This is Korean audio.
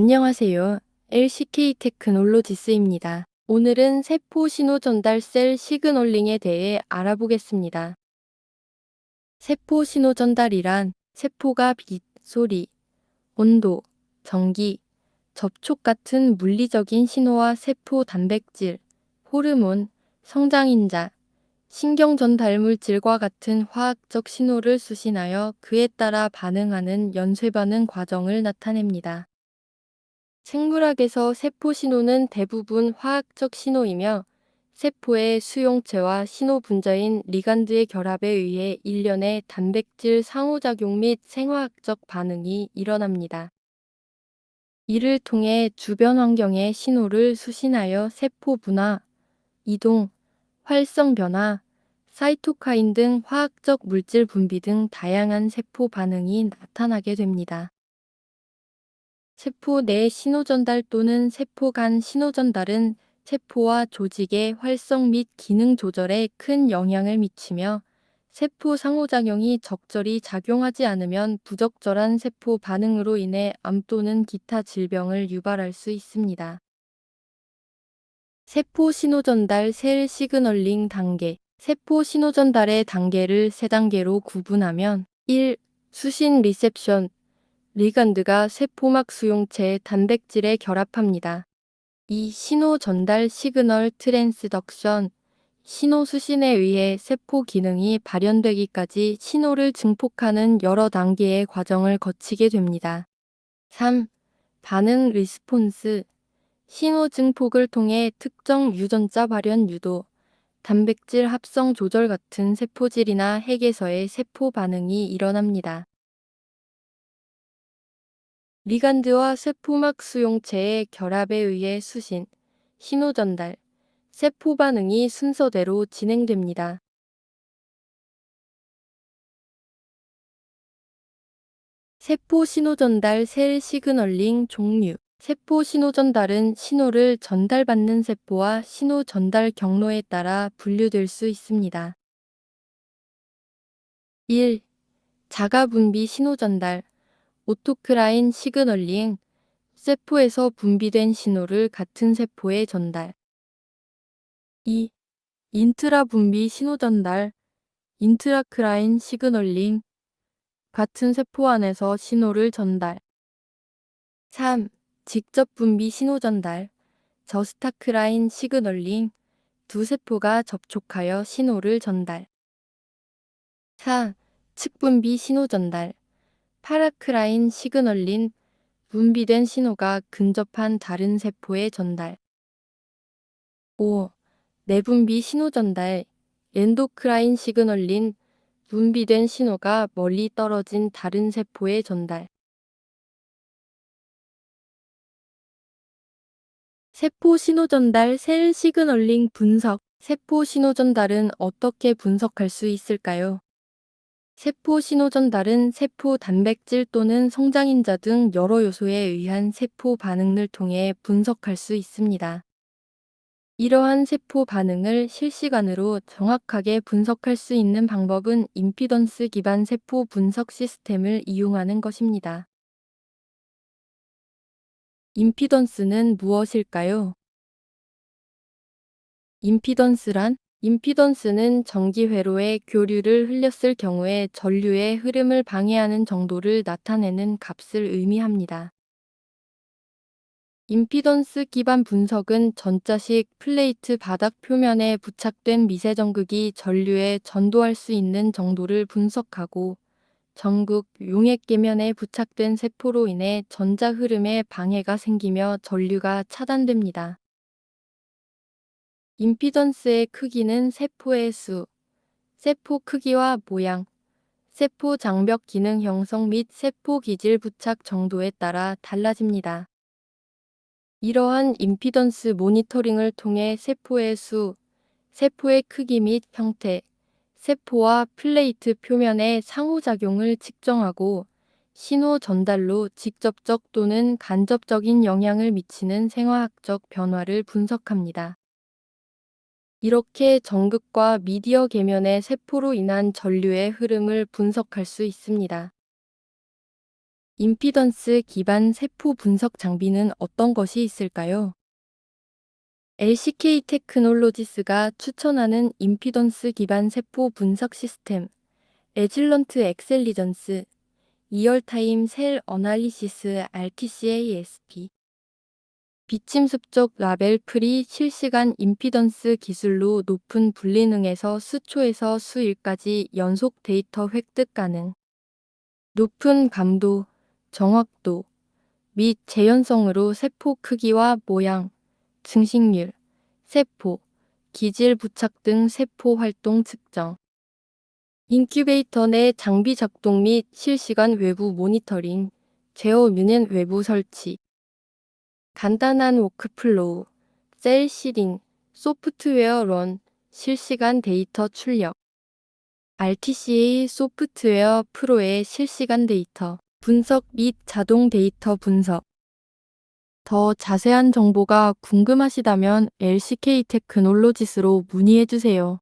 안녕하세요. LCK 테크놀로지스입니다. 오늘은 세포 신호 전달 셀 시그널링에 대해 알아보겠습니다. 세포 신호 전달이란 세포가 빛, 소리, 온도, 전기, 접촉 같은 물리적인 신호와 세포 단백질, 호르몬, 성장인자, 신경 전달 물질과 같은 화학적 신호를 수신하여 그에 따라 반응하는 연쇄 반응 과정을 나타냅니다. 생물학에서 세포 신호는 대부분 화학적 신호이며 세포의 수용체와 신호 분자인 리간드의 결합에 의해 일련의 단백질 상호작용 및 생화학적 반응이 일어납니다. 이를 통해 주변 환경에 신호를 수신하여 세포 분화, 이동, 활성 변화, 사이토카인 등 화학적 물질 분비 등 다양한 세포 반응이 나타나게 됩니다. 세포 내 신호 전달 또는 세포 간 신호 전달은 세포와 조직의 활성 및 기능 조절에 큰 영향을 미치며 세포 상호작용이 적절히 작용하지 않으면 부적절한 세포 반응으로 인해 암 또는 기타 질병을 유발할 수 있습니다. 세포 신호 전달 셀 시그널링 단계 세포 신호 전달의 단계를 세 단계로 구분하면 1. 수신 리셉션 리간드가 세포막 수용체 단백질에 결합합니다. 이 신호 전달 시그널 트랜스덕션 신호 수신에 의해 세포 기능이 발현되기까지 신호를 증폭하는 여러 단계의 과정을 거치게 됩니다. 3. 반응 리스폰스 신호 증폭을 통해 특정 유전자 발현 유도, 단백질 합성 조절 같은 세포질이나 핵에서의 세포 반응이 일어납니다. 리간드와 세포막 수용체의 결합에 의해 수신, 신호 전달, 세포 반응이 순서대로 진행됩니다. 세포 신호 전달 셀 시그널링 종류 세포 신호 전달은 신호를 전달받는 세포와 신호 전달 경로에 따라 분류될 수 있습니다. 1. 자가 분비 신호 전달 오토크라인 시그널링 세포에서 분비된 신호를 같은 세포에 전달 2. 인트라 분비 신호 전달 인트라크라인 시그널링 같은 세포 안에서 신호를 전달 3. 직접 분비 신호 전달 저스타크라인 시그널링 두 세포가 접촉하여 신호를 전달 4. 측분비 신호 전달 파라크라인 시그널린 분비된 신호가 근접한 다른 세포에 전달 5. 내분비 신호 전달 엔도크라인 시그널린 분비된 신호가 멀리 떨어진 다른 세포에 전달 세포 신호 전달 셀 시그널링 분석 세포 신호 전달은 어떻게 분석할 수 있을까요? 세포 신호 전달은 세포 단백질 또는 성장인자 등 여러 요소에 의한 세포 반응을 통해 분석할 수 있습니다. 이러한 세포 반응을 실시간으로 정확하게 분석할 수 있는 방법은 임피던스 기반 세포 분석 시스템을 이용하는 것입니다. 임피던스는 무엇일까요? 임피던스란 임피던스는 전기 회로에 교류를 흘렸을 경우에 전류의 흐름을 방해하는 정도를 나타내는 값을 의미합니다. 임피던스 기반 분석은 전자식 플레이트 바닥 표면에 부착된 미세전극이 전류에 전도할 수 있는 정도를 분석하고 전극 용액 계면에 부착된 세포로 인해 전자 흐름에 방해가 생기며 전류가 차단됩니다. 임피던스의 크기는 세포의 수, 세포 크기와 모양, 세포 장벽 기능 형성 및 세포 기질 부착 정도에 따라 달라집니다. 이러한 임피던스 모니터링을 통해 세포의 수, 세포의 크기 및 형태, 세포와 플레이트 표면의 상호작용을 측정하고 신호 전달로 직접적 또는 간접적인 영향을 미치는 생화학적 변화를 분석합니다. 이렇게 전극과 미디어 계면의 세포로 인한 전류의 흐름을 분석할 수 있습니다. 임피던스 기반 세포 분석 장비는 어떤 것이 있을까요? LCK 테크놀로지스가 추천하는 임피던스 기반 세포 분석 시스템 에질런트 엑셀리전스 리얼타임 셀 어널리시스 RTCASP 비침 습적 라벨 프리 실시간 임피던스 기술로 높은 분리능에서 수초에서 수일까지 연속 데이터 획득 가능. 높은 감도, 정확도 및 재현성으로 세포 크기와 모양, 증식률, 세포, 기질 부착 등 세포 활동 측정. 인큐베이터 내 장비 작동 및 실시간 외부 모니터링, 제어 유닛 외부 설치. 간단한 워크플로우, 셀 시딩, 소프트웨어 런, 실시간 데이터 출력. RTCA 소프트웨어 프로의 실시간 데이터 분석 및 자동 데이터 분석. 더 자세한 정보가 궁금하시다면 LCK 테크놀로지스로 문의해 주세요.